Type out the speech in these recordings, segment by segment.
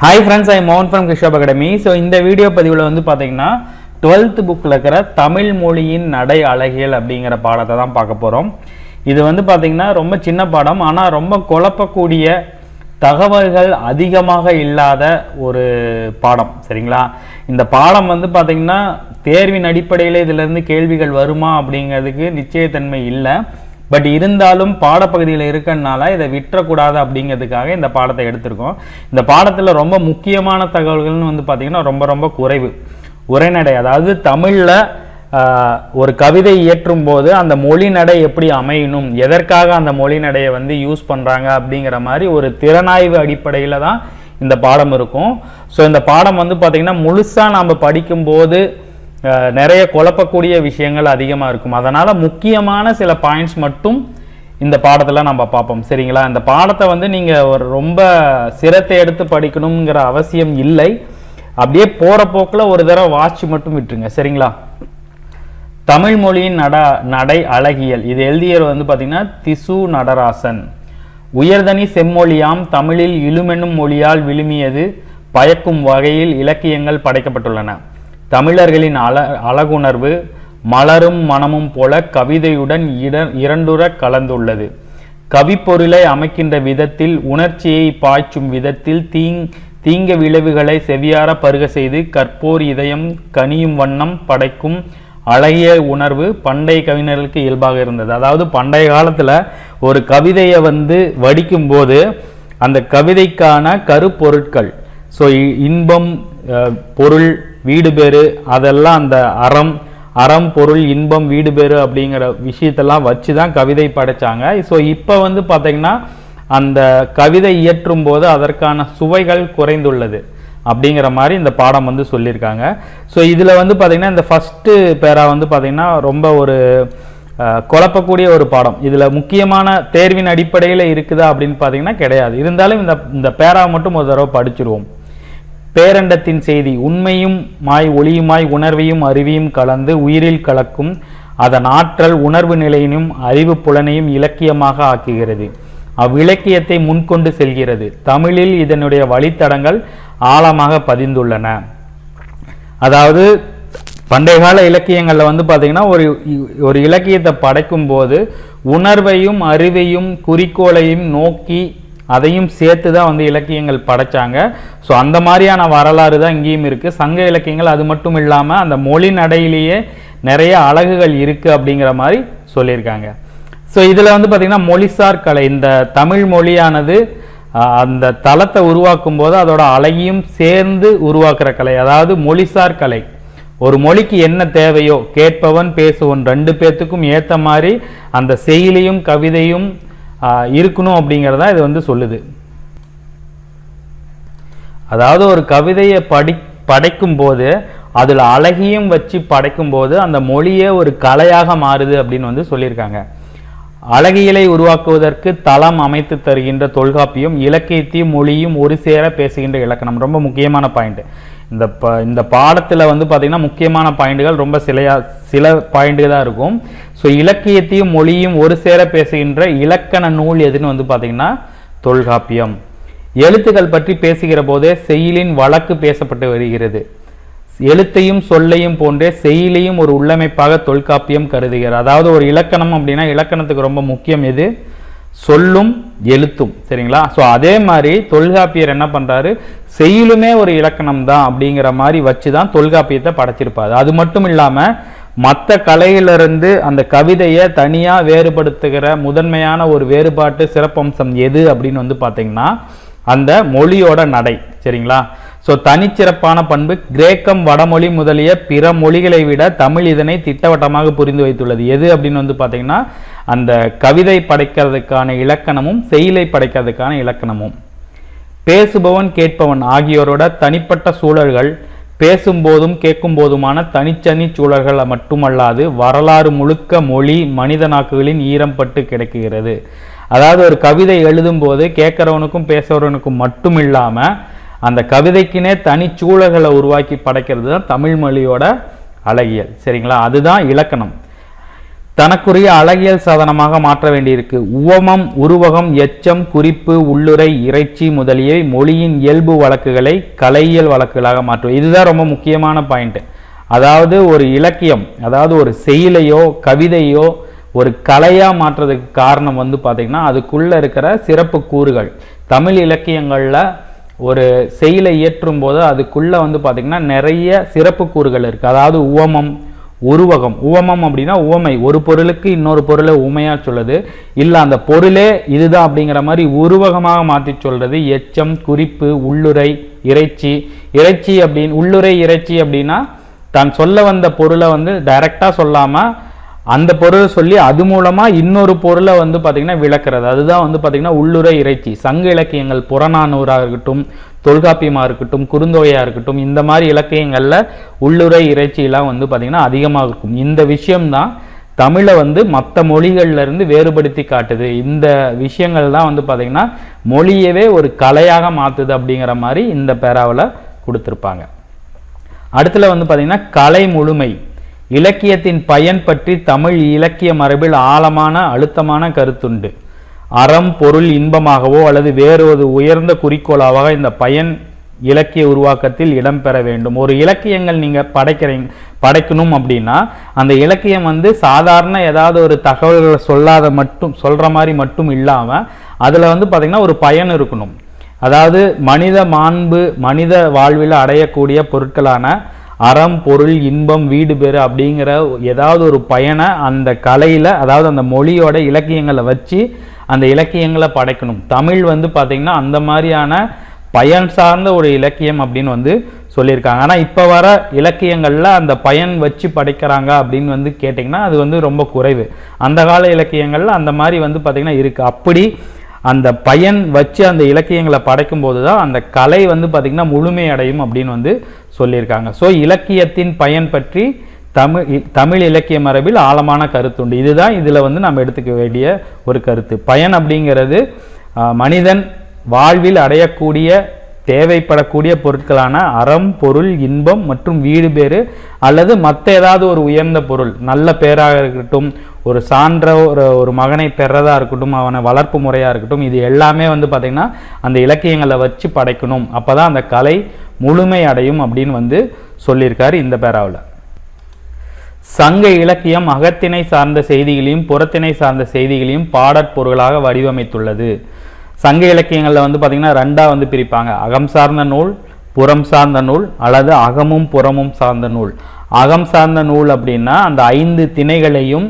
Hi friends I மோகன் from கிஷோப் academy so இந்த வீடியோ பதிவில் வந்து பார்த்தீங்கன்னா டுவெல்த் புக்கில் இருக்கிற தமிழ் மொழியின் நடை அழகியல் அப்படிங்கிற பாடத்தை தான் பார்க்க போகிறோம் இது வந்து பார்த்தீங்கன்னா ரொம்ப சின்ன பாடம். ஆனால் ரொம்ப குழப்பக்கூடிய தகவல்கள் அதிகமாக இல்லாத ஒரு பாடம். சரிங்களா? இந்த பாடம் வந்து பார்த்தீங்கன்னா தேர்வின் அடிப்படையில் இதிலேருந்து கேள்விகள் வருமா அப்படிங்கிறதுக்கு நிச்சயத்தன்மை இல்லை. பட் இருந்தாலும் பாடப்பகுதியில் இருக்கனால இதை விட்டுறக்கூடாது அப்படிங்கிறதுக்காக இந்த பாடத்தை எடுத்திருக்கோம். இந்த பாடத்தில் ரொம்ப முக்கியமான தகவல்கள்னு வந்து பார்த்திங்கன்னா ரொம்ப ரொம்ப குறைவு. உரைநடை அதாவது தமிழில் ஒரு கவிதை இயற்றும் போது அந்த மொழி நடை எப்படி அமையணும் எதற்காக அந்த மொழி நடையை வந்து யூஸ் பண்ணுறாங்க அப்படிங்கிற மாதிரி ஒரு திறனாய்வு அடிப்படையில் தான் இந்த பாடம் இருக்கும். ஸோ இந்த பாடம் வந்து பார்த்திங்கன்னா முழுசாக நாம் படிக்கும்போது நிறைய குழப்பக்கூடிய விஷயங்கள் அதிகமாக இருக்கும். அதனால் முக்கியமான சில பாயிண்ட்ஸ் மட்டும் இந்த பாடத்தில் நம்ம பார்ப்போம். சரிங்களா? இந்த பாடத்தை வந்து நீங்கள் ஒரு ரொம்ப சிரத்தை எடுத்து படிக்கணுங்கிற அவசியம் இல்லை. அப்படியே போகிற போக்கில் ஒரு தடவை வாட்ச் மட்டும் விட்டுருங்க. சரிங்களா? தமிழ் மொழியின் நட நடை அழகியல். இது எழுதியர் வந்து பார்த்திங்கன்னா திசு நடராசன். உயர்தனி செம்மொழியாம் தமிழில் இழுமென்னும் மொழியால் விழுமியது பயக்கும் வகையில் இலக்கியங்கள் படைக்கப்பட்டுள்ளன. தமிழர்களின் அழ அழகுணர்வு மலரும் மனமும் போல கவிதையுடன் இட இரண்டுற கலந்துள்ளது. கவிப்பொருளை அமைக்கின்ற விதத்தில் உணர்ச்சியை பாய்ச்சும் விதத்தில் தீங் தீங்க விளைவுகளை செவியார பருக செய்து கற்போர் இதயம் கனியும் வண்ணம் படைக்கும் அழகிய உணர்வு பண்டைய கவிஞர்களுக்கு இயல்பாக இருந்தது. அதாவது பண்டைய காலத்தில் ஒரு கவிதையை வந்து வடிக்கும்போது அந்த கவிதைக்கான கருப்பொருட்கள் ஸோ இன்பம் பொருள் வீடு பேர் அதெல்லாம் அந்த அறம் அறம் பொருள் இன்பம் வீடு பேர் அப்படிங்கிற விஷயத்தெல்லாம் வச்சு தான் கவிதை படைச்சாங்க. ஸோ இப்போ வந்து பார்த்தீங்கன்னா அந்த கவிதை இயற்றும் போது அதற்கான சுவைகள் குறைந்துள்ளது அப்படிங்கிற மாதிரி இந்த பாடம் வந்து சொல்லியிருக்காங்க. ஸோ இதில் வந்து பார்த்தீங்கன்னா இந்த ஃபஸ்ட்டு பேரா வந்து பார்த்தீங்கன்னா ரொம்ப ஒரு குழப்பக்கூடிய ஒரு பாடம். இதில் முக்கியமான தேர்வின் அடிப்படையில் இருக்குதா அப்படின்னு பார்த்தீங்கன்னா கிடையாது. இருந்தாலும் இந்த இந்த பேரா மட்டும் ஒரு தடவை படிச்சிருவோம். பேரண்டத்தின் செய்தி உண்மையும் மாய் ஒளியுமாய் உணர்வையும் அறிவியும் கலந்து உயிரில் கலக்கும் அதன் ஆற்றல் உணர்வு நிலையினும் அறிவு புலனையும் இலக்கியமாக ஆக்குகிறது. அவ்விலக்கியத்தை முன்கொண்டு செல்கிறது. தமிழில் இதனுடைய வழித்தடங்கள் ஆழமாக பதிந்துள்ளன. அதாவது பண்டைய கால இலக்கியங்களில் வந்து பார்த்தீங்கன்னா ஒரு ஒரு இலக்கியத்தை படைக்கும் போது உணர்வையும் அறிவையும் குறிக்கோளையும் நோக்கி அதையும் சேர்த்து தான் வந்து இலக்கியங்கள் படைச்சாங்க. ஸோ அந்த மாதிரியான வரலாறு தான் இங்கேயும் இருக்குது சங்க இலக்கியங்கள் அது மட்டும் இல்லாமல் அந்த மொழி நடையிலேயே நிறைய அழகுகள் இருக்குது அப்படிங்கிற மாதிரி சொல்லியிருக்காங்க. ஸோ இதில் வந்து பார்த்திங்கன்னா மொழிசார் கலை இந்த தமிழ் மொழியானது அந்த தளத்தை உருவாக்கும் போது அதோட அழகியும் சேர்ந்து உருவாக்குற கலை. அதாவது மொழிசார் கலை. ஒரு மொழிக்கு என்ன தேவையோ கேட்பவன் பேசுவன் ரெண்டு பேர்த்துக்கும் ஏற்ற மாதிரி அந்த செயலியும் கவிதையும் இருக்கணும் அப்படிங்கிறதா இது வந்து சொல்லுது. அதாவது ஒரு கவிதையை படி படைக்கும் போது அதில் அழகியும் வச்சு படைக்கும் போது அந்த மொழியே ஒரு கலையாக மாறுது அப்படின்னு வந்து சொல்லியிருக்காங்க. அழகியலை உருவாக்குவதற்கு தளம் அமைத்து தருகின்ற தொல்காப்பியும் இலக்கியத்தையும் மொழியும் ஒரு சேர பேசுகின்ற இலக்கணம். ரொம்ப முக்கியமான பாயிண்ட் இந்த ப இந்த பாடத்தில் வந்து பார்த்திங்கன்னா முக்கியமான பாயிண்டுகள் ரொம்ப சிலையா சில பாயிண்ட்டு தான் இருக்கும். ஸோ இலக்கியத்தையும் மொழியும் ஒரு சேர பேசுகின்ற இலக்கண நூல் எதுன்னு வந்து பார்த்திங்கன்னா தொல்காப்பியம். எழுத்துக்கள் பற்றி பேசுகிற போதே செயலின் வழக்கு பேசப்பட்டு வருகிறது. எழுத்தையும் சொல்லையும் போன்றே செயலையும் ஒரு உள்ளமைப்பாக தொல்காப்பியம் கருதுகிறது. அதாவது ஒரு இலக்கணம் அப்படின்னா இலக்கணத்துக்கு ரொம்ப முக்கியம் எது? சொல்லும் எழுத்தும். சரிங்களா? ஸோ அதே மாதிரி தொல்காப்பியர் என்ன பண்ணுறாரு செயலுமே ஒரு இலக்கணம் தான் அப்படிங்கிற மாதிரி வச்சு தான் தொல்காப்பியத்தை படைச்சிருப்பாரு. அது மட்டும் இல்லாமல் மற்ற கலையிலிருந்து அந்த கவிதையை தனியாக வேறுபடுத்துகிற முதன்மையான ஒரு வேறுபாட்டு சிறப்பம்சம் எது அப்படின்னு வந்து பார்த்தீங்கன்னா அந்த மொழியோட நடை சரிங்களா? ஸோ தனிச்சிறப்பான பண்பு கிரேக்கம் வடமொழி முதலிய பிற மொழிகளை விட தமிழ் இதனை திட்டவட்டமாக புரிந்து வைத்துள்ளது. எது அப்படின்னு வந்து பார்த்தீங்கன்னா அந்த கவிதை படைக்கிறதுக்கான இலக்கணமும் செயலை படைக்கிறதுக்கான இலக்கணமும். பேசுபவன் கேட்பவன் ஆகியோரோட தனிப்பட்ட சூழல்கள் பேசும்போதும் கேட்கும்போதுமான தனிச்சனி சூழல்கள் மட்டுமல்லாது வரலாறு முழுக்க மொழி மனித நாக்குகளின் ஈரம் பட்டு கிடைக்கிறது அதாவது ஒரு கவிதை எழுதும்போது கேட்குறவனுக்கும் பேசுறவனுக்கும் மட்டும் இல்லாமல் அந்த கவிதைக்குனே தனி சூழல்களை உருவாக்கி படைக்கிறது தான் தமிழ் மொழியோட அழகியல். சரிங்களா? அதுதான் இலக்கணம். தனக்குரிய அழகியல் சாதனமாக மாற்ற வேண்டியிருக்கு. உவமம் உருவகம் எச்சம் குறிப்பு உள்ளுரை இறைச்சி முதலிய மொழியின் இயல்பு வழக்குகளை கலையியல் வழக்குகளாக மாற்றுவோம். இதுதான் ரொம்ப முக்கியமான பாயிண்ட் அதாவது ஒரு இலக்கியம் அதாவது ஒரு செயலையோ கவிதையோ ஒரு கலையாக மாற்றுறதுக்கு காரணம் வந்து பார்த்திங்கன்னா அதுக்குள்ளே இருக்கிற சிறப்பு கூறுகள். தமிழ் இலக்கியங்களில் ஒரு செயலை இயற்றும் போது அதுக்குள்ளே வந்து பார்த்திங்கன்னா நிறைய சிறப்பு கூறுகள் இருக்குது அதாவது உவமம் உருவகம். உவமம் அப்படின்னா உவமை. ஒரு பொருளுக்கு இன்னொரு பொருளை உமையாக சொல்லுது. இல்லை அந்த பொருளே இதுதான் அப்படிங்கிற மாதிரி உருவகமாக மாற்றி சொல்றது. எச்சம் குறிப்பு உள்ளுரை இறைச்சி. இறைச்சி அப்படின்னு உள்ளுரை இறைச்சி அப்படின்னா தான் சொல்ல வந்த பொருளை வந்து டைரக்டா சொல்லாம அந்த பொருளை சொல்லி அது மூலமாக இன்னொரு பொருளை வந்து பார்த்திங்கன்னா விளக்குறது. அதுதான் வந்து பார்த்திங்கன்னா உள்ளுரை இறைச்சி. சங்க இலக்கியங்கள் புறநானூறாக இருக்கட்டும் தொல்காப்பியமாக இருக்கட்டும் குறுந்தொகையாக இருக்கட்டும் இந்த மாதிரி இலக்கியங்களில் உள்ளுரை இறைச்சியெலாம் வந்து பார்த்திங்கன்னா அதிகமாக இருக்கும். இந்த விஷயம்தான் தமிழை வந்து மற்ற மொழிகள்லேருந்து வேறுபடுத்தி காட்டுது. இந்த விஷயங்கள் தான் வந்து பார்த்திங்கன்னா மொழியவே ஒரு கலையாக மாற்றுது அப்படிங்கிற மாதிரி இந்த பேராவில் கொடுத்துருப்பாங்க. அடுத்தில் வந்து பார்த்திங்கன்னா கலை முழுமை. இலக்கியத்தின் பயன் பற்றி தமிழ் இலக்கிய மரபில் ஆழமான அழுத்தமான கருத்துண்டு. அறம் பொருள் இன்பமாகவோ அல்லது வேறொரு உயர்ந்த குறிக்கோளாக இந்த பயன் இலக்கிய உருவாக்கத்தில் இடம்பெற வேண்டும். ஒரு இலக்கியங்கள் நீங்கள் படைக்கிறீங்க படைக்கணும் அப்படின்னா அந்த இலக்கியம் வந்து சாதாரண ஏதாவது ஒரு தகவல்களை சொல்லாத மட்டும் சொல்கிற மாதிரி மட்டும் இல்லாமல் அதில் வந்து பார்த்திங்கன்னா ஒரு பயன் இருக்கணும். அதாவது மனித மாண்பு மனித வாழ்வில் அடையக்கூடிய பொருட்களான அறம் பொருள் இன்பம் வீடு பேர் அப்படிங்கிற ஏதாவது ஒரு பயனை அந்த கலையில் அதாவது அந்த மொழியோட இலக்கியங்களை வச்சு அந்த இலக்கியங்களை படைக்கணும். தமிழ் வந்து பார்த்திங்கன்னா அந்த மாதிரியான பயன் சார்ந்த ஒரு இலக்கியம் அப்படின்னு வந்து சொல்லியிருக்காங்க. ஆனால் இப்போ வர இலக்கியங்களில் அந்த பயன் வச்சு படைக்கிறாங்க அப்படின்னு வந்து கேட்டிங்கன்னா அது வந்து ரொம்ப குறைவு. அந்த கால இலக்கியங்களில் அந்த மாதிரி வந்து பார்த்திங்கன்னா இருக்குது அப்படி அந்த பயன் வச்சு அந்த இலக்கியங்களை படைக்கும் போது தான் அந்த கலை வந்து பார்த்திங்கன்னா முழுமை அடையும் அப்படின்னு வந்து சொல்லியிருக்காங்க. ஸோ இலக்கியத்தின் பயன் பற்றி தமிழ் இ- தமிழ் இலக்கிய மரபில் ஆழமான கருத்துண்டு இதுதான் இதில் வந்து நம்ம எடுத்துக்க வேண்டிய ஒரு கருத்து. பயன் அப்படிங்கிறது மனிதன் வாழ்வில் அடையக்கூடிய தேவைப்படக்கூடிய பொருட்களான அறம் பொருள் இன்பம் மற்றும் வீடு பேறு அல்லது மற்ற ஏதாவது ஒரு உயர்ந்த பொருள் நல்ல பேராக இருக்கட்டும் ஒரு சான்ற ஒரு ஒரு மகனை பெறதா இருக்கட்டும் அவனை வளர்ப்பு முறையாக இருக்கட்டும் இது எல்லாமே வந்து பார்த்திங்கன்னா அந்த இலக்கியங்களை வச்சு படைக்கணும். அப்போ தான் அந்த கலை முழுமை அடையும் அப்படின்னு வந்து சொல்லியிருக்காரு இந்த பேராவில். சங்க இலக்கியம் அகத்தினை சார்ந்த செய்திகளையும் புறத்தினை சார்ந்த செய்திகளையும் பாடற்பொருளாக வடிவமைத்துள்ளது. சங்க இலக்கியங்களில் வந்து பார்த்திங்கன்னா ரெண்டாக வந்து பிரிப்பாங்க. அகம் சார்ந்த நூல் புறம் சார்ந்த நூல் அல்லது அகமும் புறமும் சார்ந்த நூல். அகம் சார்ந்த நூல் அப்படின்னா அந்த ஐந்து திணைகளையும்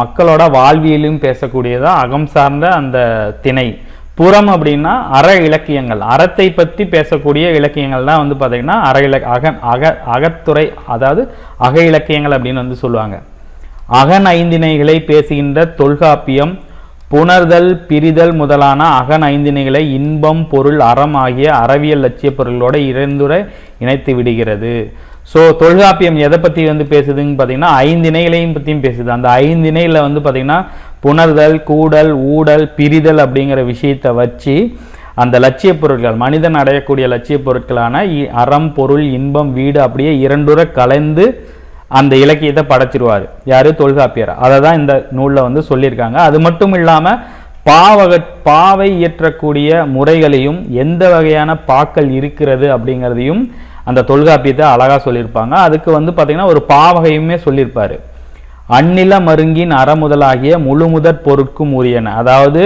மக்களோட வாழ்வியலையும் பேசக்கூடியதான் அகம் சார்ந்த அந்த திணை. புறம் அப்படின்னா அற இலக்கியங்கள். அறத்தை பற்றி பேசக்கூடிய இலக்கியங்கள் தான் வந்து பார்த்திங்கன்னா அற இல அக அக அகத்துறை அதாவது அக இலக்கியங்கள் அப்படின்னு வந்து சொல்லுவாங்க. அகன் ஐந்திணைகளை பேசுகின்ற தொல்காப்பியம் புணர்தல் பிரிதல் முதலான அகன் ஐந்திணைகளை இன்பம் பொருள் அறம் ஆகிய அறவியல் லட்சிய பொருள்களோட இறந்துரை இணைத்து விடுகிறது. ஸோ தொல்காப்பியம் எதை பற்றி வந்து பேசுதுன்னு பார்த்தீங்கன்னா ஐந்து இணைகளையும் பற்றியும் பேசுது. அந்த ஐந்து வந்து பார்த்திங்கன்னா புணர்தல் கூடல் ஊடல் பிரிதல் அப்படிங்கிற விஷயத்தை வச்சு அந்த லட்சிய பொருட்கள் மனிதன் அடையக்கூடிய லட்சிய பொருட்களான இ- அறம் பொருள் இன்பம் வீடு அப்படியே இரண்டுற கலந்து அந்த இலக்கியத்தை படைச்சிருவார். யார்? தொல்காப்பியர். அதை தான் இந்த நூலில் வந்து சொல்லியிருக்காங்க. அது மட்டும் இல்லாமல் பாவக பாவை இயற்றக்கூடிய முறைகளையும் எந்த வகையான பாக்கள் இருக்கிறது அப்படிங்கிறதையும் அந்த தொல்காப்பியத்தை அழகாக சொல்லியிருப்பாங்க. அதுக்கு வந்து பார்த்திங்கன்னா ஒரு பாவகையுமே சொல்லியிருப்பார். அந்நில மருங்கின் அறமுதலாகிய முழுமுதற் பொருட்கும் உரியன. அதாவது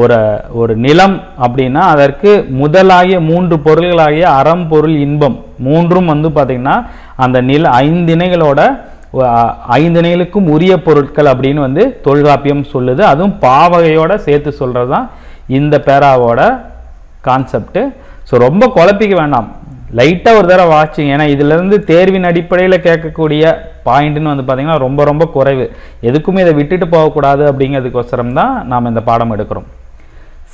ஒரு ஒரு நிலம் அப்படின்னா அதற்கு முதலாகிய மூன்று பொருள்களாகிய அறம் பொருள் இன்பம் மூன்றும் வந்து பார்த்திங்கன்னா அந்த நில ஐந்திணைகளோட ஐந்திணைகளுக்கும் உரிய பொருட்கள் அப்படின்னு வந்து தொல்காப்பியம் சொல்லுது. அதுவும் பாவகையோட சேர்த்து சொல்கிறது தான் இந்த பேராவோட கான்செப்ட்டு ஸோ ரொம்ப குழப்பிக்க வேண்டாம். லைட்டாக ஒரு தடவை வாட்சிங் ஏன்னா இதுலேருந்து தேர்வின் அடிப்படையில் கேட்கக்கூடிய பாயிண்ட்னு வந்து பார்த்திங்கன்னா ரொம்ப ரொம்ப குறைவு. எதுக்குமே இதை விட்டுட்டு போகக்கூடாது அப்படிங்கிறதுக்கோசரம் தான் நாம் இந்த பாடம் எடுக்கிறோம்.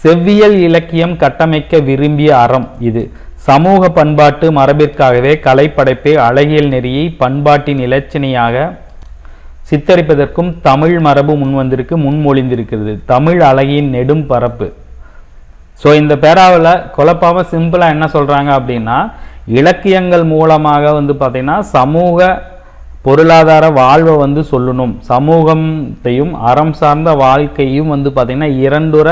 செவ்வியல் இலக்கியம் கட்டமைக்க விரும்பிய அறம் இது. சமூக பண்பாட்டு மரபிற்காகவே கலைப்படைப்பை அழகியல் நெறியை பண்பாட்டின் இலச்சினையாக சித்தரிப்பதற்கும் தமிழ் மரபு முன்வந்திருக்கு முன்மொழிந்திருக்கிறது. தமிழ் அழகியின் நெடும் பரப்பு. ஸோ இந்த பேராவில் குழப்பாம சிம்பிளாக என்ன சொல்கிறாங்க அப்படின்னா இலக்கியங்கள் மூலமாக வந்து பார்த்திங்கன்னா சமூக பொருளாதார வாழ்வை வந்து சொல்லணும். சமூகத்தையும் அறம் சார்ந்த வாழ்க்கையும் வந்து பார்த்திங்கன்னா இரண்டுற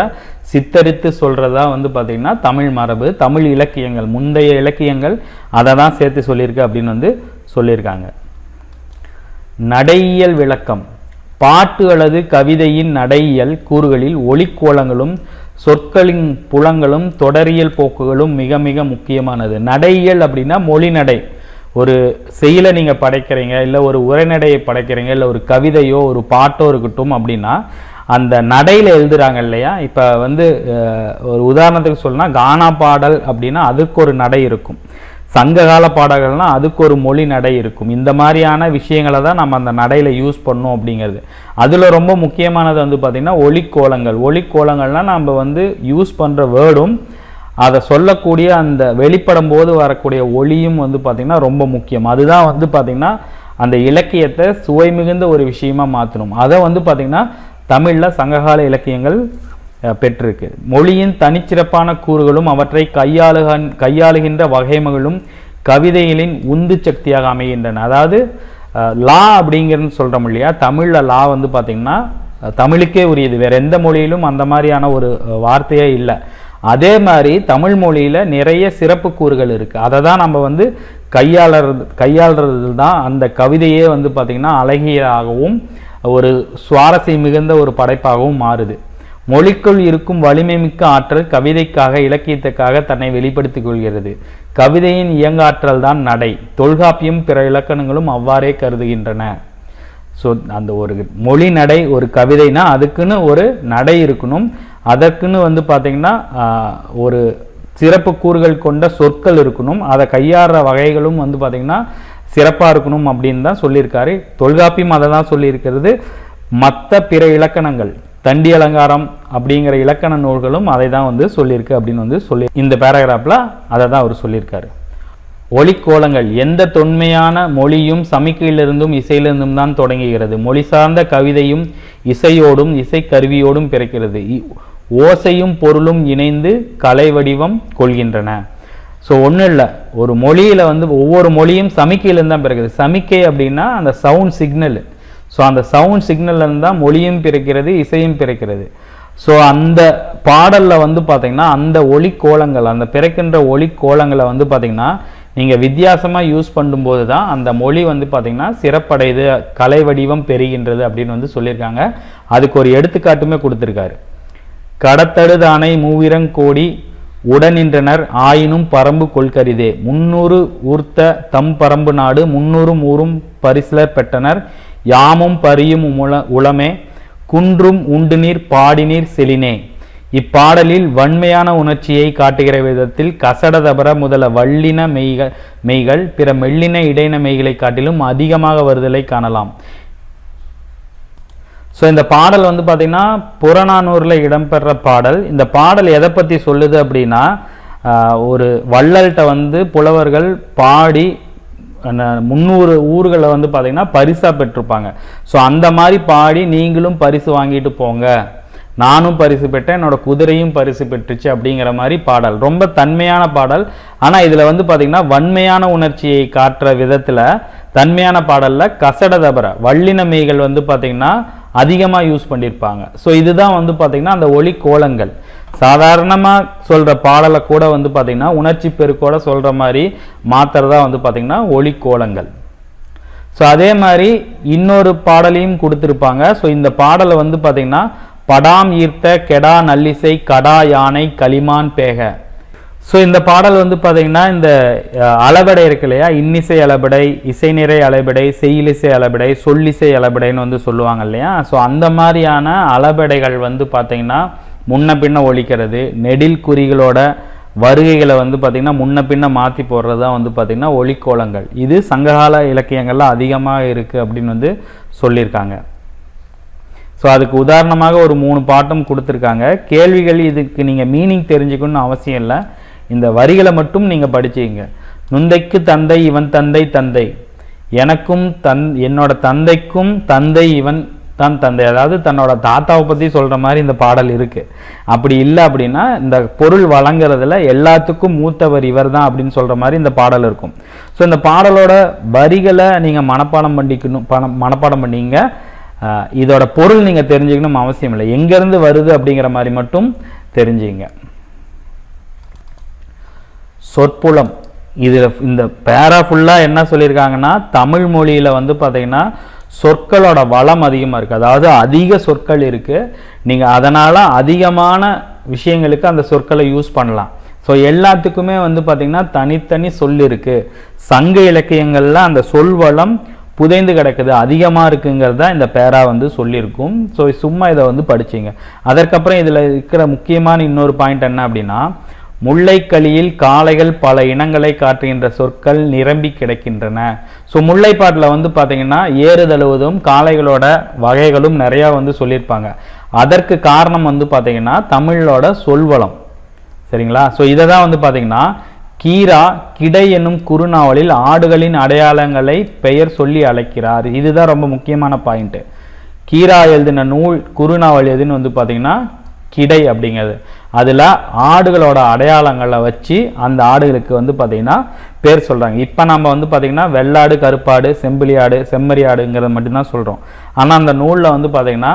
சித்தரித்து சொல்கிறதா வந்து பார்த்திங்கன்னா தமிழ் மரபு தமிழ் இலக்கியங்கள் முந்தைய இலக்கியங்கள் அதை தான் சேர்த்து சொல்லியிருக்கு அப்படின்னு வந்து சொல்லியிருக்காங்க. நடையியல் விளக்கம். பாட்டு அல்லது கவிதையின் நடையியல் கூறுகளில் ஒளிக்கோலங்களும் சொற்களின் புலங்களும் தொடரியல் போக்குகளும் மிக மிக முக்கியமானது. நடையியல் அப்படின்னா மொழி நடை. ஒரு செயலை நீங்கள் படைக்கிறீங்க இல்லை ஒரு உரைநடையை படைக்கிறீங்க இல்லை ஒரு கவிதையோ ஒரு பாட்டோ இருக்கட்டும் அப்படின்னா அந்த நடையில் எழுதுறாங்க இல்லையா? இப்போ வந்து ஒரு உதாரணத்துக்கு சொல்லணும்னா கானா பாடல் அப்படின்னா அதுக்கு ஒரு நடை இருக்கும். சங்ககால பாடல்கள்னால் அதுக்கு ஒரு மொழி நடை இருக்கும். இந்த மாதிரியான விஷயங்களை தான் நம்ம அந்த நடையில் யூஸ் பண்ணோம் அப்படிங்கிறது. அதில் ரொம்ப முக்கியமானது வந்து பார்த்திங்கன்னா ஒளிக்கோலங்கள் ஒளிக்கோலங்கள்னால் நம்ம வந்து யூஸ் பண்ணுற வேர்டும் அதை சொல்லக்கூடிய அந்த வெளிப்படும் போது வரக்கூடிய ஒளியும் வந்து பார்த்திங்கன்னா ரொம்ப முக்கியம். அதுதான் வந்து பார்த்திங்கன்னா அந்த இலக்கியத்தை சுவை மிகுந்த ஒரு விஷயமா மாற்றணும் அதை வந்து பார்த்திங்கன்னா தமிழில் சங்ககால இலக்கியங்கள் பெற்றிருக்கு. மொழியின் தனிச்சிறப்பான கூறுகளும் அவற்றை கையாளுக கையாளுகின்ற வகைமைகளும் கவிதைகளின் உந்து சக்தியாக அமைகின்றன. அதாவது லா அப்படிங்கிறது சொல்கிறோம் இல்லையா? தமிழில் லா வந்து பார்த்திங்கன்னா தமிழுக்கே உரியது. வேறு எந்த மொழியிலும் அந்த மாதிரியான ஒரு வார்த்தையே இல்லை. அதே மாதிரி தமிழ் மொழியில் நிறைய சிறப்பு கூறுகள் இருக்குது அதை தான் நம்ம வந்து கையாளறது கையாளுறது தான் அந்த கவிதையே வந்து பார்த்திங்கன்னா அழகியாகவும் ஒரு சுவாரஸ்யம் மிகுந்த ஒரு படைப்பாகவும் மாறுது. மொழிக்குள் இருக்கும் வலிமை மிக்க ஆற்றல் கவிதைக்காக இலக்கியத்துக்காக தன்னை வெளிப்படுத்திக் கொள்கிறது. கவிதையின் இயங்காற்றல் தான் நடை. தொல்காப்பியம் பிற இலக்கணங்களும் அவ்வாறே கருதுகின்றன. ஸோ அந்த ஒரு மொழி நடை ஒரு கவிதைனா அதுக்குன்னு ஒரு நடை இருக்கணும். அதற்குன்னு வந்து பார்த்திங்கன்னா ஒரு சிறப்பு கூறுகள் கொண்ட சொற்கள் இருக்கணும். அதை கையாடுற வகைகளும் வந்து பார்த்திங்கன்னா சிறப்பாக இருக்கணும் அப்படின்னு தான் சொல்லியிருக்காரு. தொல்காப்பியம் அதை தான் சொல்லியிருக்கிறது. மற்ற பிற இலக்கணங்கள் தண்டி அலங்காரம் அப்படிங்கிற இலக்கண நூல்களும் அதை தான் வந்து சொல்லியிருக்கு அப்படின்னு வந்து சொல்லி இந்த பேராகிராஃபில் அதை தான் அவர் சொல்லியிருக்காரு. ஒளிக்கோலங்கள் எந்த தொன்மையான மொழியும் சமிக்கையிலிருந்தும் இசையிலிருந்தும் தான் தொடங்குகிறது. மொழி சார்ந்த கவிதையும் இசையோடும் இசைக்கருவியோடும் பிறக்கிறது. இ- ஓசையும் பொருளும் இணைந்து கலை வடிவம் கொள்கின்றன. ஸோ ஒன்றும் இல்லை ஒரு மொழியில் வந்து ஒவ்வொரு மொழியும் சமிக்கையிலேருந்து தான் பிறகுது சமிக்கை அப்படின்னா அந்த சவுண்ட் சிக்னல் ஸோ அந்த சவுண்ட் சிக்னல்லேருந்து தான் மொழியும் பிறக்கிறது இசையும் பிறக்கிறது. ஸோ அந்த பாடலில் வந்து பார்த்தீங்கன்னா அந்த ஒளி கோலங்கள் அந்த பிறக்கின்ற ஒளி கோலங்களை வந்து பார்த்தீங்கன்னா நீங்கள் வித்தியாசமாக யூஸ் பண்ணும்போது தான் அந்த மொழி வந்து பார்த்திங்கன்னா சிறப்படையுது கலை வடிவம் பெறுகின்றது அப்படின்னு வந்து சொல்லியிருக்காங்க. அதுக்கு ஒரு எடுத்துக்காட்டுமே கொடுத்துருக்காரு. கடத்தடுத அணை மூவிரங்கோடி உடனின்றனர் ஆயினும் பரம்பு கொள்கரிதே. முன்னூறு ஊர்த்த தம் பரம்பு நாடு முன்னூறும் ஊரும் பரிசிலர் பெற்றனர். யாமும் பரியும் உல உளமே குன்றும் உண்டு நீர் பாடிநீர் செலினே. இப்பாடலில் வன்மையான உணர்ச்சியை காட்டுகிற விதத்தில் கசடதபர முதல வல்லின மெய்கள் மெய்கள் பிற மெல்லின இடையின மெய்களை காட்டிலும் அதிகமாக வருதலை காணலாம். ஸோ இந்த பாடல் வந்து பார்த்திங்கன்னா புறநானூரில் இடம்பெற பாடல். இந்த பாடல் எதை பற்றி சொல்லுது அப்படின்னா ஒரு வள்ளல்கிட்ட வந்து புலவர்கள் பாடி முந்நூறு ஊர்களை வந்து பார்த்திங்கன்னா பரிசாக பெற்றிருப்பாங்க. ஸோ அந்த மாதிரி பாடி நீங்களும் பரிசு வாங்கிட்டு போங்க. நானும் பரிசு பெற்றேன் என்னோட குதிரையும் பரிசு பெற்றுச்சு அப்படிங்கிற மாதிரி பாடல். ரொம்ப தன்மையான பாடல். ஆனால் இதில் வந்து பார்த்திங்கன்னா வன்மையான உணர்ச்சியை காட்டுற விதத்தில் தன்மையான பாடலில் கசடதபர வள்ளின மெய்கள் வந்து பார்த்திங்கன்னா அதிகமாக யூஸ் பண்ணியிருப்பாங்க ஸோ இதுதான் வந்து பார்த்திங்கன்னா அந்த ஒளி கோலங்கள். சாதாரணமாக சொல்கிற பாடலை கூட வந்து பார்த்திங்கன்னா உணர்ச்சி பெருக்கோட சொல்கிற மாதிரி மாத்துறதா வந்து பார்த்தீங்கன்னா ஒளி கோலங்கள். ஸோ அதே மாதிரி இன்னொரு பாடலையும் கொடுத்துருப்பாங்க. ஸோ இந்த பாடலை வந்து பார்த்திங்கன்னா படாம் ஈர்த்த கெடா நல்லிசை கடா யானை களிமான் பேக. ஸோ இந்த பாடல் வந்து பார்த்தீங்கன்னா இந்த அளபடை இருக்கு இல்லையா? இன்னிசை அளபடை இசை நிறை அளபடை செய்யிலிசை அளபடை சொல்லிசை அளபடைன்னு வந்து சொல்லுவாங்க இல்லையா? ஸோ அந்த மாதிரியான அளபடைகள் வந்து பார்த்தீங்கன்னா முன்ன பின்ன ஒழிக்கிறது நெடில் குறிகளோட வருகைகளை வந்து பார்த்திங்கன்னா முன்ன பின்ன மாற்றி போடுறது தான் வந்து பார்த்திங்கன்னா ஒளிக்கோலங்கள் இது சங்ககால இலக்கியங்களில் அதிகமாக இருக்குது அப்படின்னு வந்து சொல்லியிருக்காங்க. ஸோ அதுக்கு உதாரணமாக ஒரு மூணு பாட்டும் கொடுத்துருக்காங்க. கேள்விகள் இதுக்கு நீங்கள் மீனிங் தெரிஞ்சுக்கணும்னு அவசியம் இல்லை. இந்த வரிகளை மட்டும் நீங்கள் படிச்சிங்க நுந்தைக்கு தந்தை இவன் தந்தை தந்தை. எனக்கும் தன் என்னோட தந்தைக்கும் தந்தை இவன் தான் தந்தை. அதாவது தன்னோட தாத்தாவை பற்றி சொல்கிற மாதிரி இந்த பாடல் இருக்குது அப்படி இல்லை அப்படின்னா இந்த பொருள் வழங்குறதுல எல்லாத்துக்கும் மூத்தவர் இவர் தான் அப்படின்னு சொல்கிற மாதிரி இந்த பாடல் இருக்கும். ஸோ இந்த பாடலோட வரிகளை நீங்கள் மனப்பாடம் பண்ணிக்கணும் பணம் மனப்பாடம் பண்ணிங்க. இதோட பொருள் நீங்கள் தெரிஞ்சுக்கணும் அவசியம் இல்லை எங்கேருந்து வருது அப்படிங்கிற மாதிரி மட்டும் தெரிஞ்சுங்க சொற்புலம். இதில் இந்த பேரா ஃபுல்லாக என்ன சொல்லியிருக்காங்கன்னா தமிழ் மொழியில் வந்து பார்த்தீங்கன்னா சொற்களோட வளம் அதிகமாக இருக்குது அதாவது அதிக சொற்கள் இருக்குது நீங்கள் அதனால் அதிகமான விஷயங்களுக்கு அந்த சொற்களை யூஸ் பண்ணலாம். ஸோ எல்லாத்துக்குமே வந்து பார்த்திங்கன்னா தனித்தனி சொல் இருக்குது சங்க இலக்கியங்களில் அந்த சொல் வளம் புதைந்து கிடக்குது. அதிகமாக இருக்குங்கிறத இந்த பேரா வந்து சொல்லியிருக்கும். ஸோ சும்மா இதை வந்து படிச்சிங்க. அதற்கப்புறம் இதில் இருக்கிற முக்கியமான இன்னொரு பாயிண்ட் என்ன அப்படின்னா முல்லைக்களியில் காளைகள் பல இனங்களை காட்டுகின்ற சொற்கள் நிரம்பி கிடக்கின்றன. ஸோ முல்லைப்பாட்டில் வந்து பார்த்தீங்கன்னா ஏறுதழுவதும் காளைகளோட வகைகளும் நிறையா வந்து சொல்லியிருப்பாங்க. அதற்கு காரணம் வந்து பார்த்தீங்கன்னா தமிழோட சொல்வளம். சரிங்களா? ஸோ இதை தான் வந்து பார்த்தீங்கன்னா கீரா கிடை என்னும் குறுநாவலில் ஆடுகளின் அடையாளங்களை பெயர் சொல்லி அழைக்கிறார். இதுதான் ரொம்ப முக்கியமான பாயிண்ட்டு கீரா எழுதின நூல் குறுநாவல் எதுன்னு வந்து பார்த்தீங்கன்னா கிடை அப்படிங்கிறது. அதில் ஆடுகளோட அடையாளங்களை வச்சு அந்த ஆடுகளுக்கு வந்து பார்த்தீங்கன்னா பேர் சொல்கிறாங்க இப்போ நம்ம வந்து பார்த்தீங்கன்னா வெள்ளாடு கருப்பாடு செம்பிலி ஆடு செம்மறி ஆடுங்கிறத மட்டும்தான் சொல்கிறோம் ஆனால் அந்த நூலில் வந்து பார்த்தீங்கன்னா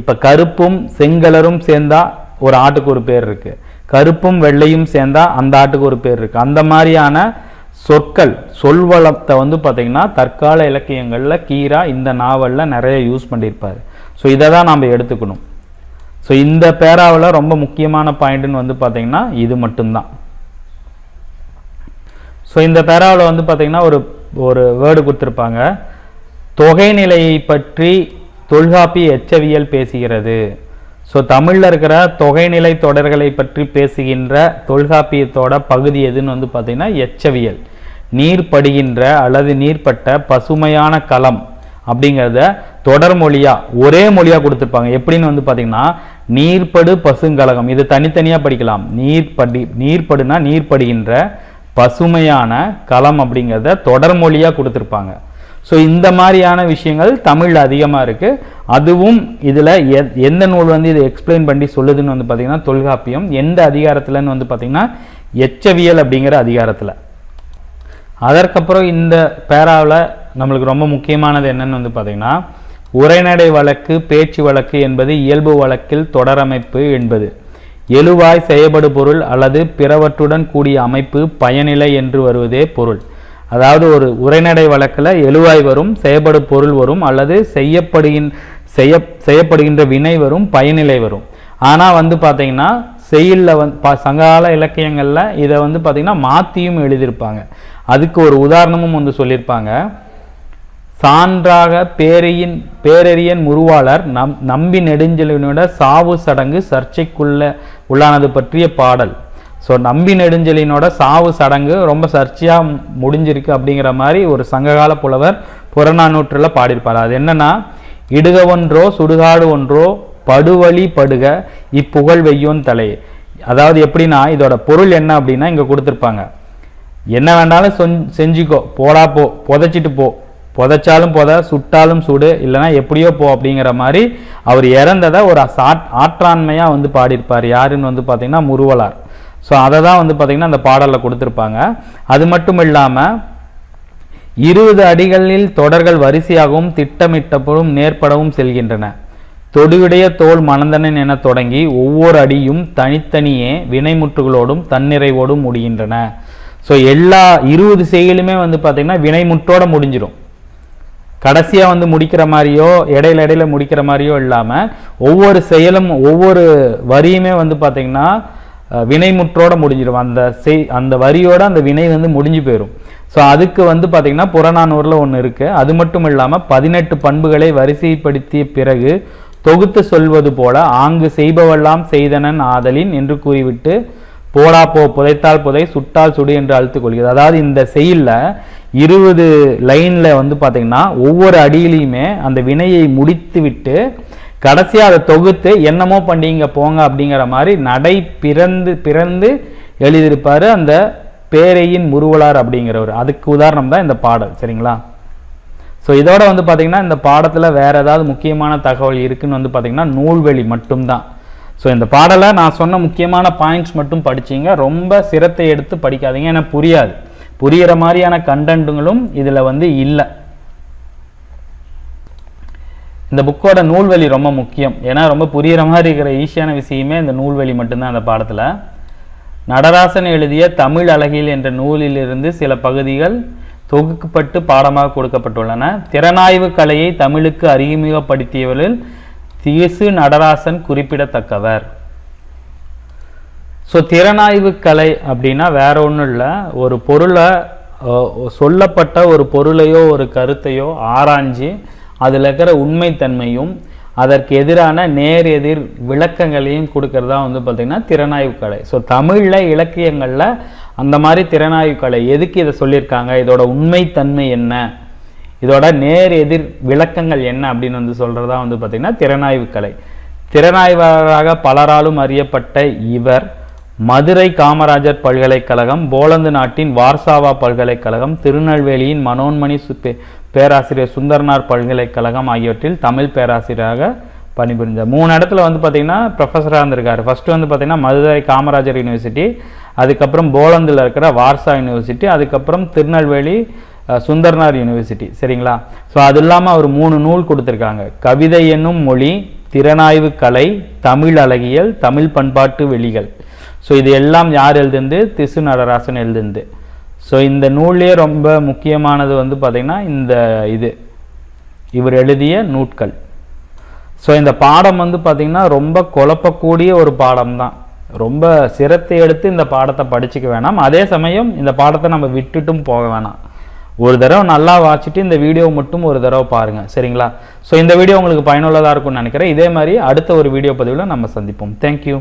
இப்போ கருப்பும் செங்கலரும் சேர்ந்தா ஒரு ஆட்டுக்கு ஒரு பேர் இருக்குது கருப்பும் வெள்ளையும் சேர்ந்தா அந்த ஆட்டுக்கு ஒரு பேர் இருக்குது அந்த மாதிரியான சொற்கள் சொல்வளத்தை வந்து பார்த்தீங்கன்னா தற்கால இலக்கியங்களில் கீரா இந்த நாவலில் நிறைய யூஸ் பண்ணியிருப்பார். ஸோ இதை தான் நாம் எடுத்துக்கணும். ஸோ இந்த பேராவில் ரொம்ப முக்கியமான பாயிண்ட்டுன்னு வந்து பார்த்தீங்கன்னா இது மட்டும்தான். ஸோ இந்த பேராவில் வந்து பார்த்தீங்கன்னா ஒரு ஒரு வேர்டு கொடுத்துருப்பாங்க. தொகைநிலையை பற்றி தொல்காப்பி எச்சவியல் பேசுகிறது. ஸோ தமிழில் இருக்கிற தொகைநிலை தொடர்களை பற்றி பேசுகின்ற தொல்காப்பியத்தோட பகுதி எதுன்னு வந்து பார்த்தீங்கன்னா எச்சவியல். நீர் படுகின்ற அல்லது நீர்பட்ட பசுமையான களம். அப்படிங்கிறத தொடர் மொழியா ஒரே மொழியா கொடுத்துருப்பாங்க. எப்படின்னு வந்து பார்த்தீங்கன்னா நீர்ப்படு பசுங்கலகம். இது தனித்தனியாக படிக்கலாம். நீர்ப்படி நீர்ப்படுனா நீர்ப்படுகின்ற பசுமையான களம் அப்படிங்கிறத தொடர் மொழியா கொடுத்துருப்பாங்க. ஸோ இந்த மாதிரியான விஷயங்கள் தமிழில் அதிகமாக இருக்குது அதுவும் இதில் எந்த நூல் வந்து இதை எக்ஸ்பிளைன் பண்ணி சொல்லுதுன்னு வந்து பார்த்தீங்கன்னா தொல்காப்பியம். எந்த அதிகாரத்தில்னு வந்து பார்த்திங்கன்னா எச்சவியல் அப்படிங்கிற அதிகாரத்தில். அதற்கப்புறம் இந்த பேராவில் நம்மளுக்கு ரொம்ப முக்கியமானது என்னன்னு வந்து பார்த்தீங்கன்னா உரைநடை வழக்கு பேச்சு வழக்கு என்பது இயல்பு வழக்கில் தொடரமைப்பு என்பது. எழுவாய் செயல்படு பொருள் அல்லது பிறவற்றுடன் கூடிய அமைப்பு பயனிலை என்று வருவதே பொருள். அதாவது ஒரு உரைநடை வழக்கில் எழுவாய் வரும் செயல்படு பொருள் வரும் அல்லது செய்யப்படுகின் செய்ய செய்யப்படுகின்ற வினை வரும் பயனிலை வரும். ஆனால் வந்து பார்த்தீங்கன்னா செயலில் வந்து ப சங்ககால இலக்கியங்களில் இதை வந்து பார்த்திங்கன்னா மாற்றியும் எழுதியிருப்பாங்க. அதுக்கு ஒரு உதாரணமும் வந்து சொல்லியிருப்பாங்க. சான்றாக பேரையின் பேரறியன் முருவாளர் நம் நம்பி நெடுஞ்செலியனோட சாவு சடங்கு சர்ச்சைக்குள்ள உள்ளானது பற்றிய பாடல். ஸோ நம்பி நெடுஞ்செலியனோட சாவு சடங்கு ரொம்ப சர்ச்சையாக முடிஞ்சிருக்கு அப்படிங்கிற மாதிரி ஒரு சங்ககால புலவர் புறநானூற்றில் பாடியிருப்பார். அது என்னன்னா இடுக ஒன்றோ சுடுகாடு ஒன்றோ படுவழி படுக இப்புகழ் வெய்யோன் தலை. அதாவது எப்படின்னா இதோட பொருள் என்ன அப்படின்னா இங்கே கொடுத்துருப்பாங்க. என்ன வேண்டாலும் செஞ்சுக்கோ போடா போ புதைச்சிட்டு போ. புதைச்சாலும் புத சுட்டாலும் சுடு இல்லைனா எப்படியோ போ அப்படிங்கிற மாதிரி அவர் இறந்ததை ஒரு சாட் ஆற்றாண்மையாக வந்து பாடியிருப்பார். யாருன்னு வந்து பார்த்தீங்கன்னா முருவலார். ஸோ அதை தான் வந்து பார்த்திங்கன்னா அந்த பாடலில் கொடுத்துருப்பாங்க. அது மட்டும் இல்லாமல் இருபது அடிகளில் தொடர்கள் வரிசையாகவும் திட்டமிட்டப்படும் நேர்படவும் செல்கின்றன. தொடுவிடைய தோல் மணந்தனன் என தொடங்கி ஒவ்வொரு அடியும் தனித்தனியே வினைமுற்றுகளோடும் தன்னிறைவோடும் முடிகின்றன. ஸோ எல்லா இருபது செயலுமே வந்து பார்த்திங்கன்னா வினைமுற்றோட முடிஞ்சிடும் கடைசியாக வந்து முடிக்கிற மாதிரியோ இடையில இடையில முடிக்கிற மாதிரியோ இல்லாமல் ஒவ்வொரு செயலும் ஒவ்வொரு வரியுமே வந்து பார்த்தீங்கன்னா வினைமுற்றோட முடிஞ்சிடும். அந்த செய் அந்த வரியோட அந்த வினை வந்து முடிஞ்சு போயிடும் ஸோ அதுக்கு வந்து பார்த்தீங்கன்னா புறநானூரில் ஒன்று இருக்குது அது மட்டும் இல்லாமல் பதினெட்டு பண்புகளை வரிசைப்படுத்திய பிறகு தொகுத்து சொல்வது போல ஆங்கு செய்பவெல்லாம் செய்தனன் ஆதலின் என்று கூறிவிட்டு போடா போ புதைத்தால் புதை சுட்டால் சுடு என்று அழுத்துக் கொள்கிறது. அதாவது இந்த செயலில் இருபது லைனில் வந்து பார்த்தீங்கன்னா ஒவ்வொரு அடியிலையுமே அந்த வினையை முடித்து விட்டு கடைசியாக அதை தொகுத்து என்னமோ பண்ணிங்க போங்க அப்படிங்கிற மாதிரி நடை பிறந்து பிறந்து எழுதியிருப்பார் அந்த பேரையின் முருவலார் அப்படிங்கிறவர். அதுக்கு உதாரணம் தான் இந்த பாடல் சரிங்களா? ஸோ இதோட வந்து பார்த்தீங்கன்னா இந்த பாடத்தில் வேறு ஏதாவது முக்கியமான தகவல் இருக்குன்னு வந்து பார்த்தீங்கன்னா நூல்வெளி மட்டும்தான். ஸோ இந்த பாடலை நான் சொன்ன முக்கியமான பாயிண்ட்ஸ் மட்டும் படிச்சீங்க. ரொம்ப சிரத்தை எடுத்து படிக்காதீங்க. ஏன்னா புரியாது. புரிகிற மாதிரியான கண்டென்ட்டுங்களும் இதில் வந்து இல்லை. இந்த புக்கோட நூல்வெளி ரொம்ப முக்கியம். ஏன்னா ரொம்ப புரிகிற மாதிரி இருக்கிற ஈஸியான விஷயமே இந்த நூல்வழி மட்டும்தான் அந்த பாடத்தில். நடராசன் எழுதிய தமிழ் அழகில் என்ற நூலிலிருந்து சில பகுதிகள் தொகுக்கப்பட்டு பாடமாக கொடுக்கப்பட்டுள்ளன. திறனாய்வு கலையை தமிழுக்கு அறிமுகப்படுத்தியவர்களில் திசு நடராசன் குறிப்பிடத்தக்கவர். ஸோ திறனாய்வு கலை அப்படின்னா வேற ஒன்றும் இல்லை. ஒரு பொருளை சொல்லப்பட்ட ஒரு பொருளையோ ஒரு கருத்தையோ ஆராய்ஞ்சு அதில் இருக்கிற உண்மைத்தன்மையும் அதற்கு எதிரான நேர் எதிர் விளக்கங்களையும் கொடுக்கறதா வந்து பார்த்திங்கன்னா திறனாய்வு கலை. ஸோ தமிழில் இலக்கியங்களில் அந்த மாதிரி திறனாய்வு கலை எதுக்கு இதை சொல்லியிருக்காங்க? இதோட உண்மைத்தன்மை என்ன? இதோட நேர் எதிர் விளக்கங்கள் என்ன அப்படின்னு வந்து சொல்கிறதா வந்து பார்த்திங்கன்னா திறனாய்வு கலை. திறனாய்வாளராக பலராலும் அறியப்பட்ட இவர் மதுரை காமராஜர் பல்கலைக்கழகம் போலந்து நாட்டின் வார்சாவா பல்கலைக்கழகம் திருநெல்வேலியின் மனோன்மணி பேராசிரியர் சுந்தரனார் பல்கலைக்கழகம் ஆகியவற்றில் தமிழ் பேராசிரியராக பணிபுரிஞ்சார் மூணு இடத்துல வந்து பார்த்தீங்கன்னா ப்ரொஃபஸராக இருந்திருக்கார். ஃபஸ்ட்டு வந்து பார்த்திங்கன்னா மதுரை காமராஜர் யூனிவர்சிட்டி அதுக்கப்புறம் போலந்தில் இருக்கிற வார்சா யூனிவர்சிட்டி அதுக்கப்புறம் திருநெல்வேலி சுந்தர்னார் யூனிவர்சிட்டி சரிங்களா? ஸோ அது இல்லாமல் அவர் மூணு நூல் கொடுத்துருக்காங்க. கவிதை என்னும் மொழி திறனாய்வு கலை தமிழ் அழகியல் தமிழ் பண்பாட்டு வெளிகள். ஸோ இது எல்லாம் யார் எழுதுந்து திசு நடராசன் எழுதுந்து ஸோ இந்த நூல்லேயே ரொம்ப முக்கியமானது வந்து பார்த்திங்கன்னா இந்த இது. இவர் எழுதிய நூட்கள். ஸோ இந்த பாடம் வந்து பார்த்திங்கன்னா ரொம்ப குழப்பக்கூடிய ஒரு பாடம் தான். ரொம்ப சிரத்தை எடுத்து இந்த பாடத்தை படிச்சுக்க வேணாம். அதே சமயம் இந்த பாடத்தை நம்ம விட்டுட்டும் போக வேணாம். ஒரு தடவை நல்லா வாசிச்சுட்டு இந்த வீடியோ மட்டும் ஒரு தடவை பாருங்கள் சரிங்களா? ஸோ இந்த வீடியோ உங்களுக்கு பயனுள்ளதாக இருக்கும்னு நினைக்கிறேன். இதே மாதிரி அடுத்த ஒரு வீடியோ பதிவில் நம்ம சந்திப்போம். தேங்க்யூ